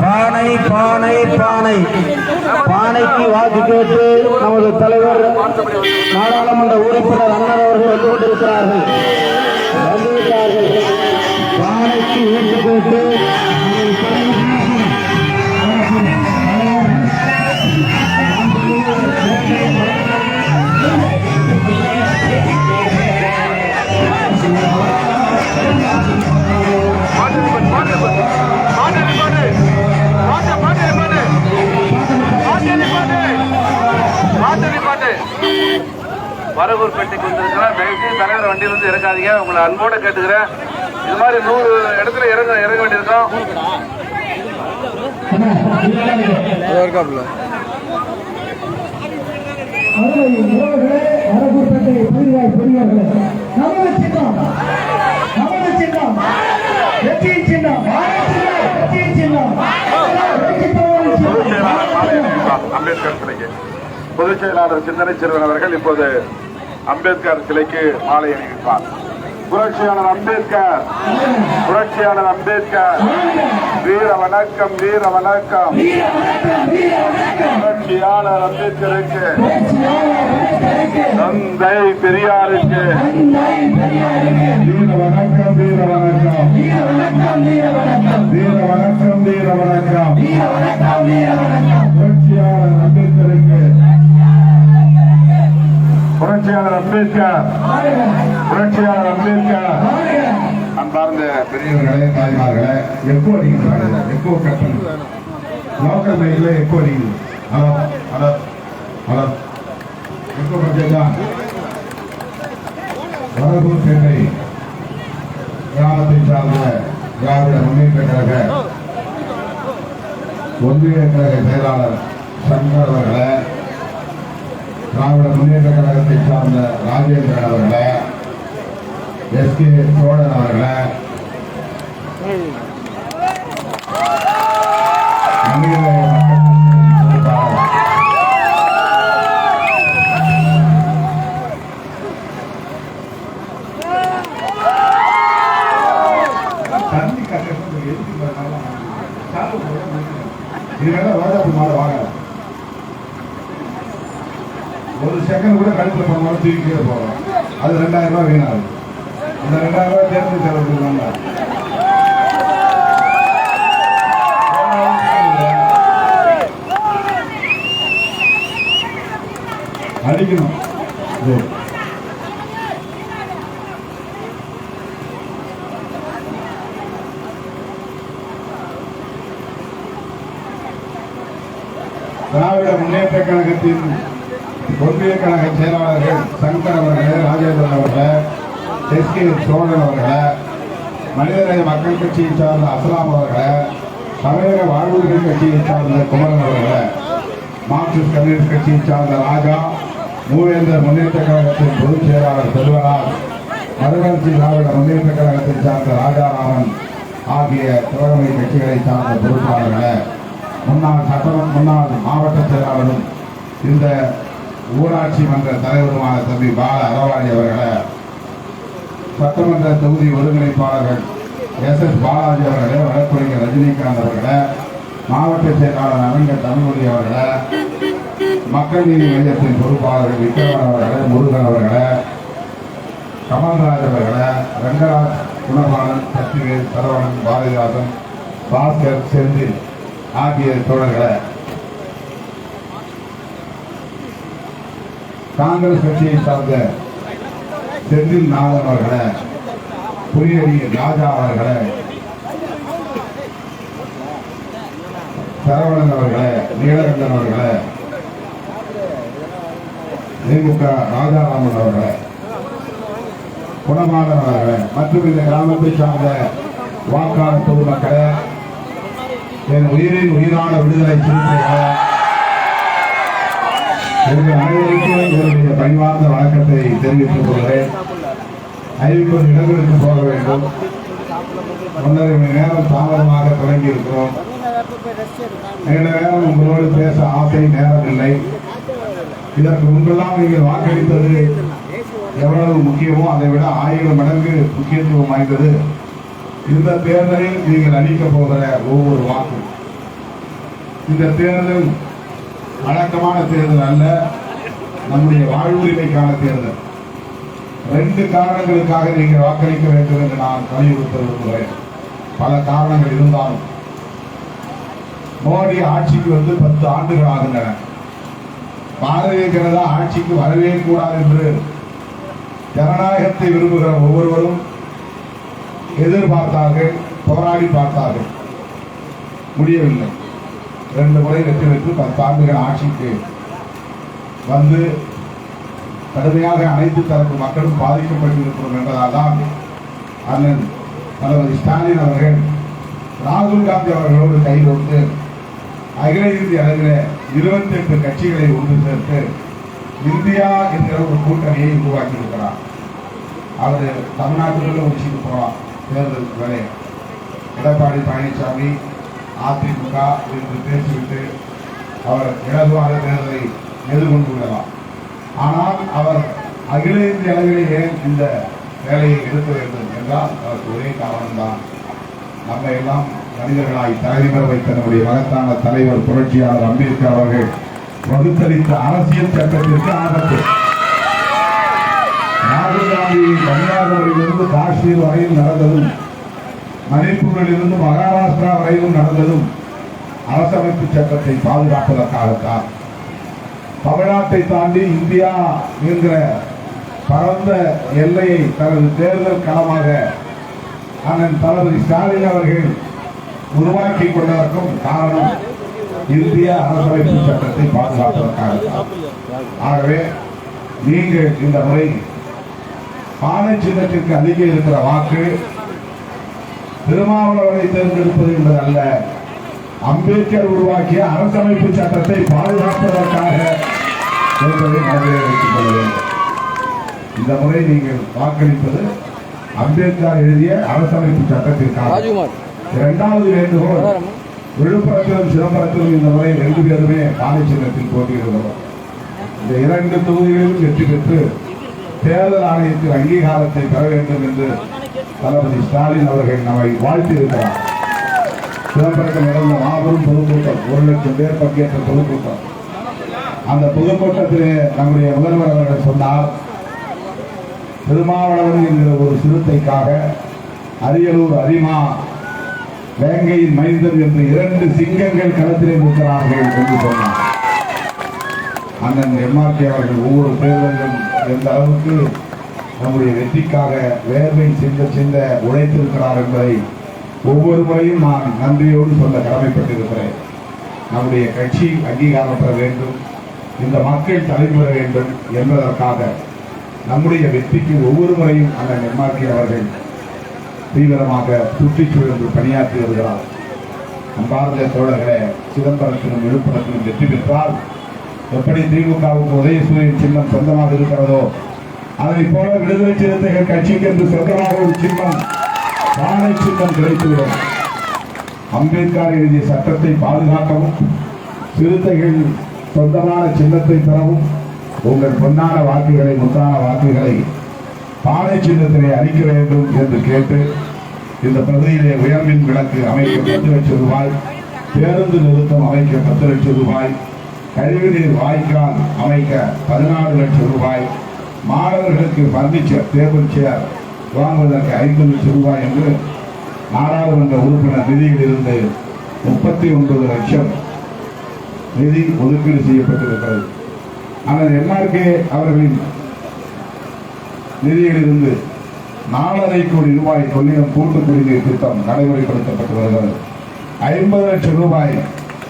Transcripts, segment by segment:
பானை பானை பானை. பானைக்கு வாக்கு கேட்டு நமது தலைவர் நாடாளுமன்ற உறுப்பினர் அண்ணன் அவர்கள் வந்து கொண்டிருக்கிறார்கள். வந்துவிட்டார்கள் பானைக்கு வீட்டு கேட்டு வரகூர்பேட்டைக்கு வந்திருக்கிறேன். தயவுசெய்து தலைவர் வந்து இறக்காதீங்க. உங்களை அன்போடு கேட்டுக்கிறேன். இது மாதிரி நூறு இடத்துல இறங்க இறங்க வேண்டியிருக்கோம். வெற்றியின் சின்னம் வெற்றியின் சின்னம் அம்பேத்கர் சிலைக்கு. பொதுச் செயலாளர் சிந்தனை செல்வன் அவர்கள் இப்போது அம்பேத்கர் சிலைக்கு மாலை அணிவிப்பார். புரட்சியாளர் அம்பேத்கர் புரட்சியாளர் அம்பேத்கர். வீர வணக்கம் வீர வணக்கம். புரட்சியாளர் அம்பேத்கருக்கு. தந்தை பெரியாருக்கு. புரட்சியாளர் அம்பேத்கர் அன்பார்ந்த பெரியவர்களே தாய்மார்களே எப்போ அடிக்கிறாங்க எப்போ கட்டணும் லோக்கல் மைக்ல எப்போ நீங்க ஹலோ ஹலோ ஹலோ. எப்போ பட்ஜெட்டா வரகூர் சென்னை கிராமத்தை சார்ந்த திராவிட முன்னேற்ற கழக ஒன்றிய கழக செயலாளர் சங்கர் அவர்களை திராவிட முன்னேற்ற கழகத்தை சார்ந்த ராஜேந்திரன் அவர்களே எஸ் கே சோழன் அவர்களை இதுக்கெல்லாம் ரோஜாப்பூ மாலை வாங்கல ஒரு செகண்ட் கூட கழுத்துல போனாலும் தூக்கிட்டே போகலாம். அது ரெண்டாயிரம் ரூபாய் வீணாகும் இந்த ரெண்டாயிரம் ரூபாய் தேர்ந்து செலவு பண்ணுவாங்க அடிக்கணும். திராவிட முன்னேற்ற கழகத்தின் ஒன்றிய கழக செயலாளர்கள் சங்கர் அவர்களே ராஜேந்திரன் அவர்களே எஸ்கே சோழன் அவர்களை மனிதநேய மக்கள் கட்சியை சார்ந்த அஸ்லாம் அவர்களை தமிழக வாழ்வுரிமை கட்சியை சார்ந்த குமரன் அவர்களை மார்க்சிஸ்ட் கம்யூனிஸ்ட் கட்சியை சார்ந்த ராஜா மூவேந்தர் முன்னேற்ற கழகத்தின் பொதுச் செயலாளர் செல்வராஜ் மறுமலர்ச்சி திராவிட முன்னேற்ற கழகத்தை சார்ந்த ராஜாராமன் ஆகிய தோழமை கட்சிகளை சார்ந்த பொறுப்பாளர்களை முன்னாள் சட்டம் முன்னாள் மாவட்ட செயலாளரும் இந்த ஊராட்சி மன்ற தலைவருமான தம்பி பால அறவாளி அவர்களை சட்டமன்ற தொகுதி ஒருங்கிணைப்பாளர்கள் எஸ் எஸ் பாலாஜி அவர்களே வழக்கறிஞர் ரஜினிகாந்த் அவர்களை மாவட்ட செயலாளர் நவீன தமிழ்மொழி அவர்களை மக்கள் நீதி மையத்தின் பொறுப்பாளர்கள் விக்ரமன் அவர்களை முருகன் அவர்களை கமல்ராஜ் அவர்களை ரங்கராஜ் குணபாலன் சக்திவேல் சரவணன் பாரதிதாசன் பாஸ்கர் செந்தில் ஆகிய தோழர்களை. காங்கிரஸ் கட்சியை சார்ந்த செந்தில் நாதன் அவர்களை புரியடி ராஜா அவர்களை சரவணன் அவர்களை நீலகண்டன் அவர்களை திமுக ராஜாராமன் அவர்களை குணமாளன் அவர்களை மற்றும் இந்த கிராமத்தை சார்ந்த வாக்காளர் பொதுமக்களை என் உயிரின் உயிரான விடுதலை சிறுத்தைகளை உங்கள் அனைவருக்கும் என்னுடைய பணிவார்ந்த வணக்கத்தை தெரிவித்துக் கொள்கிறேன். ஐம்பது இடங்களுக்கு போக வேண்டும். ஒன்றரை மணி நேரம் தாமதமாக தொடங்கி இருக்கிறோம் நீண்ட நேரம் உங்களோடு பேச ஆசை நேரம் இல்லை. இதற்கு முன்பெல்லாம் நீங்கள் வாக்களித்தது எவ்வளவு முக்கியமோ அதை விட ஆயிரம் மடங்கு முக்கியத்துவம் வாய்ந்தது. இந்த தேர்தலில் நீங்கள் அளிக்க போகிற ஒவ்வொரு வாக்கும் இந்த தேர்தல் வழக்கமான தேர்தல் அல்ல நம்முடைய வாழ்வுரிமைக்கான தேர்தல். ரெண்டு காரணங்களுக்காக நீங்கள் வாக்களிக்க வேண்டும் என்று நான் வலியுறுத்த விரும்புகிறேன். பல காரணங்கள் இருந்தாலும். மோடி ஆட்சிக்கு வந்து பத்து ஆண்டுகள் ஆகின்றன பாரதிய ஜனதா ஆட்சிக்கு வரவே கூடாது என்று ஜனநாயகத்தை விரும்புகிற ஒவ்வொருவரும் எதிர்பார்த்தார்கள் போராடி பார்த்தார்கள். முடியவில்லை. ரெண்டு முறை வெற்றி பெற்று பத்து ஆண்டுகள் ஆட்சிக்கு வந்து கடுமையாக அனைத்து தரப்பு மக்களும் பாதிக்கப்பட்டிருக்கிறோம் என்பதால் தான் அண்ணன் தளபதி ஸ்டாலின் அவர்கள் ராகுல் காந்தி அவர்களோடு கைகொண்டு அகில இந்திய அளவில் இருபத்தி எட்டு கட்சிகளை ஒன்று சேர்த்து இந்தியா என்கிற ஒரு கூட்டணியை உருவாக்கி இருக்கிறார் அவர் ஒரு வச்சுட்டு போகலாம். தேர்தல் வேலையை எடப்பாடி பழனிசாமி அதிமுக என்று பேசிவிட்டு அவர் இலகுவாக தேர்தலை எதிர்கொண்டு விடலாம் ஆனால் அவர் அகில இந்திய அளவிலே ஏன் இந்த வேலையை எடுக்க வேண்டும் என்றால் அதற்கு ஒரே காரணம்தான். நம்ம எல்லாம் மனிதர்களாய் தலைவர் வைத்த நம்முடைய மகத்தான தலைவர் புரட்சியாளர் அம்பேத்கர் அவர்கள் வகுத்தளித்த அரசியல் சட்டத்திற்கு ஆபத்து ராகுல் காந்தி கன்னியாகுமரியிலிருந்து காஷ்மீர் வரையில் நடந்ததும் மணிப்பூரிலிருந்து மகாராஷ்டிரா வரையிலும் நடந்ததும் அரசமைப்பு சட்டத்தை பாதுகாப்பதற்காகத்தான். தமிழ்நாட்டை தாண்டி இந்தியா என்கிற பரந்த எல்லையை தனது தேர்தல் களமாக அண்ணன் தளபதி ஸ்டாலின் அவர்கள் உருவாக்கி கொண்டதற்கும் காரணம் இந்திய அரசமைப்பு சட்டத்தை பாதுகாப்பதற்காக ஆகவே நீங்கள் இந்த முறை பானை சின்னத்திற்கு அதிக இருக்கிற வாக்கு திருமாவளவனை தேர்ந்தெடுப்பது என்பது அல்ல. அம்பேத்கர் உருவாக்கிய அரசமைப்பு சட்டத்தை பாதுகாப்பதற்காக என்பதை மனதிலே வைத்துக் கொள்ள வேண்டும். இந்த முறை நீங்கள் வாக்களிப்பது அம்பேத்கர் எழுதிய அரசமைப்பு சட்டத்திற்காக. இரண்டாவது வேண்டுகோள் விழுப்புரத்திலும் சிதம்பரத்திலும் இந்த முறை ரெண்டு பேருமே பானை சின்னத்தில் போட்டியிடுகிறோம். இந்த இரண்டு தொகுதிகளிலும் வெற்றி பெற்று தேர்தல் ஆணையத்தின் அங்கீகாரத்தை பெற வேண்டும் என்று தளபதி ஸ்டாலின் அவர்கள் நம்மை வாழ்த்தியிருக்கிறார். சிதம்பரத்தில் நடந்த மாபெரும் பொதுக்கூட்டம் ஒரு லட்சம் பேர் பங்கேற்ற பொதுக்கூட்டம். அந்த பொதுக்கூட்டத்திலே நம்முடைய முதல்வர் அவர்கள் சொன்னார் திருமாவளவன் என்கிற ஒரு சிறுத்தைக்காக அரியலூர் அரிமா வேங்கையின் மைந்தர் என்று இரண்டு சிங்கங்கள் களத்திலே நிற்கிறார்கள் என்று சொன்னார். அண்ணன் எம்ஆர்கே அவர்கள் ஒவ்வொரு தேர்தலிலும் எந்த அளவுக்கு நம்முடைய வெற்றிக்காக வேர்வை சிந்த சிந்த உழைத்திருக்கிறார் என்பதை ஒவ்வொரு முறையும் நான் நன்றியோடு சொல்ல கடமைப்பட்டிருக்கிறேன். நம்முடைய கட்சி அங்கீகாரம் பெற வேண்டும் இந்த மக்கள் தலைமுறை வேண்டும் என்பதற்காக நம்முடைய வெற்றிக்கு ஒவ்வொரு முறையும் அந்த எம்ஆர்கே அவர்கள் தீவிரமாக சுற்றுச்சூழல் பணியாற்றி வருகிறார். அன்பார்ந்த தோழர்களே சிதம்பரத்திலும் விழுப்புரத்திலும் வெற்றி பெற்றால் எப்படி திமுகவுக்கு உதயசூரியன் சின்னம் சொந்தமாக இருக்கிறதோ அதை போல விடுதலை சிறுத்தைகள் கட்சிக்கு என்று சொந்தமாக ஒரு சின்னம் பானை சின்னம் கிடைத்துவிடும். அம்பேத்கர் எழுதிய சட்டத்தை பாதுகாக்கவும் சிறுத்தைகள் சொந்தமான சின்னத்தை பெறவும் உங்கள் பொன்னான வாக்குகளை முத்தான வாக்குகளை பானை சின்னத்திலே அளிக்க வேண்டும் என்று கேட்டு இந்த பகுதியிலே உயர்மின் விளக்கு அமைக்க பத்து லட்சம் ரூபாய் பேருந்து நிறுத்தம் அமைக்க பத்து லட்சம் ரூபாய் கழிவுநீர் வாய்க்கால் அமைக்க பதினாறு லட்சம் ரூபாய் மாணவர்களுக்கு பர்னிச்சர் டேபிள் சேர் வாங்குவதற்கு ஐந்து லட்சம் ரூபாய் என்று நாடாளுமன்ற உறுப்பினர் நிதியில் இருந்து முப்பத்தி ஒன்பது லட்சம் நிதி ஒதுக்கீடு செய்யப்பட்டிருக்கிறது. ஆனால் எம்ஆர்கே அவர்களின் நிதியிலிருந்து நாலரை கோடி ரூபாய் கொள்ளிடம் கூட்டு குடிநீர் திட்டம் நடைமுறைப்படுத்தப்பட்டு வருகிறது. ஐம்பது லட்சம் ரூபாய்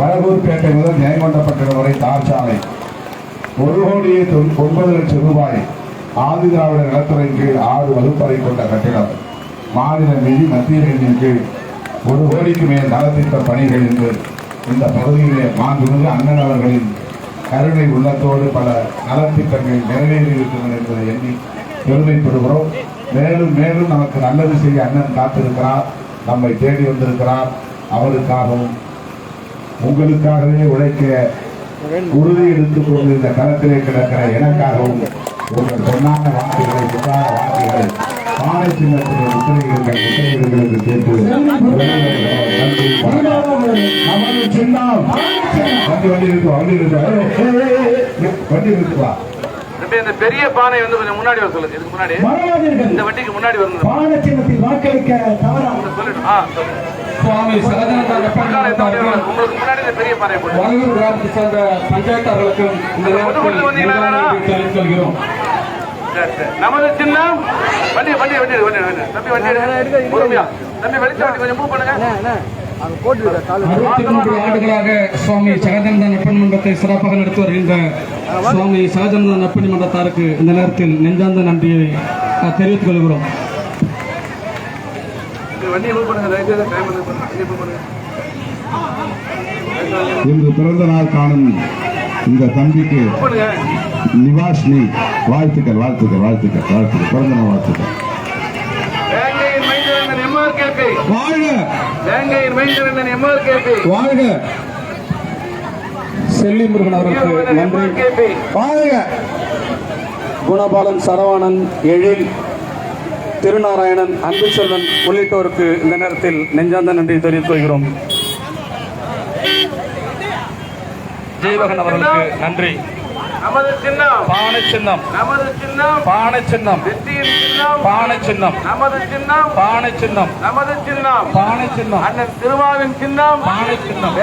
வரகூர்பேட்டை முதல் நியமண்டப்பட்டிருந்த வரை தார் சாலை ஒரு கோடியே தொ- ஒன்பது லட்சம் ரூபாய் ஆதி திராவிட நிலத்துறையின் கீழ் ஆறு வகுப்பறை கொண்ட கட்டிடம். மாநில நிதி மத்திய நிதியின் கீழ் ஒரு கோடிக்கு மேல் நலத்திட்ட பணிகள் என்று இந்த பகுதியிலே மாண்புமிகு அண்ணன் அவர்களின் கருணை உள்ளத்தோடு பல நலத்திட்டங்கள் நிறைவேறியிருக்கிறது என்பதை எண்ணி பெருமைப்படுகிறோம். மேலும் மேலும் நமக்கு நல்லது செய்ய அண்ணன் காத்திருக்கிறார். நம்மை தேடி வந்திருக்கிறார். அவருக்காகவும் உங்களுக்காகவே உழைக்க உறுதி எடுத்துக் கொண்டு இந்த களத்திலே கிடக்கிற எனக்காகவும் உங்கள் பொன்னான வார்த்தைகளை உதார வார்த்தைகளை பானை சின்னத்தில் முத்திரையிடுங்கள் முத்திரையிடுங்களுக்கு கேட்டு வண்டி வண்டி இருக்கு வண்டி இருக்கு வண்டி இருக்குவா தம்பி இந்த பெரிய பானை வந்து கொஞ்சம் முன்னாடி வர சொல்லுங்க இதுக்கு முன்னாடி. இந்த வண்டிக்கு முன்னாடி வரணும். பான சின்னத்தில் வாக்களிக்க தவறாக சொல்லிட்டு ஆ? உங்களுக்கு முன்னாடி இந்த பெரிய பானை போட்டு கிராமத்தை சேர்ந்த பஞ்சாயத்தார்களுக்கும் இந்த நேரத்தில். நமது சின்னம். வண்டி வண்டி வண்டி வண்டி. தம்பி வண்டி. பொறுமையா. தம்பி வெளிச்ச வண்டி கொஞ்சம் மூவ் பண்ணுங்க. அறுபத்தி மூன்று ஆண்டுகளாக சுவாமி சகஜனந்த நற்பணி மன்றத்தை சிறப்பாக நடத்தி வருகின்ற சுவாமி சகஜனந்த நற்பணி மன்றத்தாருக்கு இந்த நேரத்தில் நெஞ்சார்ந்த நன்றியை தெரிவித்துக் கொள்கிறோம். இன்று பிறந்த நாள் காணும் இந்த தம்பிக்கு நிவாஷினி. வாழ்த்துக்கள் வாழ்த்துக்கள் வாழ்த்துக்கள் வாழ்த்துக்கள். பிறந்த நாள் வாழ்த்துக்கள். வேங்கையின் மைந்தரன் எம்ஆர்கேபி. வாழ்க! வேங்கையின் மைந்தரன் எம்ஆர்கேபி. வாழ்க! செல்லி முருகன் அவர்களுக்கு நன்றி. வாழ்க குணபாலன் சரவணன் எழில் திருநாராயணன் அன்புச்செல்வன் உள்ளிட்டோருக்கு இந்த நேரத்தில் நெஞ்சார்ந்த நன்றி தெரிவித்துக் கொள்கிறோம். ஜெயவகன் அவர்களுக்கு நன்றி. நமது சின்னம். பானை சின்னம். நமது சின்னம். பானை சின்னம். வெற்றியின் சின்னம். பானை சின்னம். நமது சின்னம். பானை சின்னம். நமது சின்னம். பானை சின்னம். அண்ணன் திருமாவின் சின்னம். பானை சின்னம்.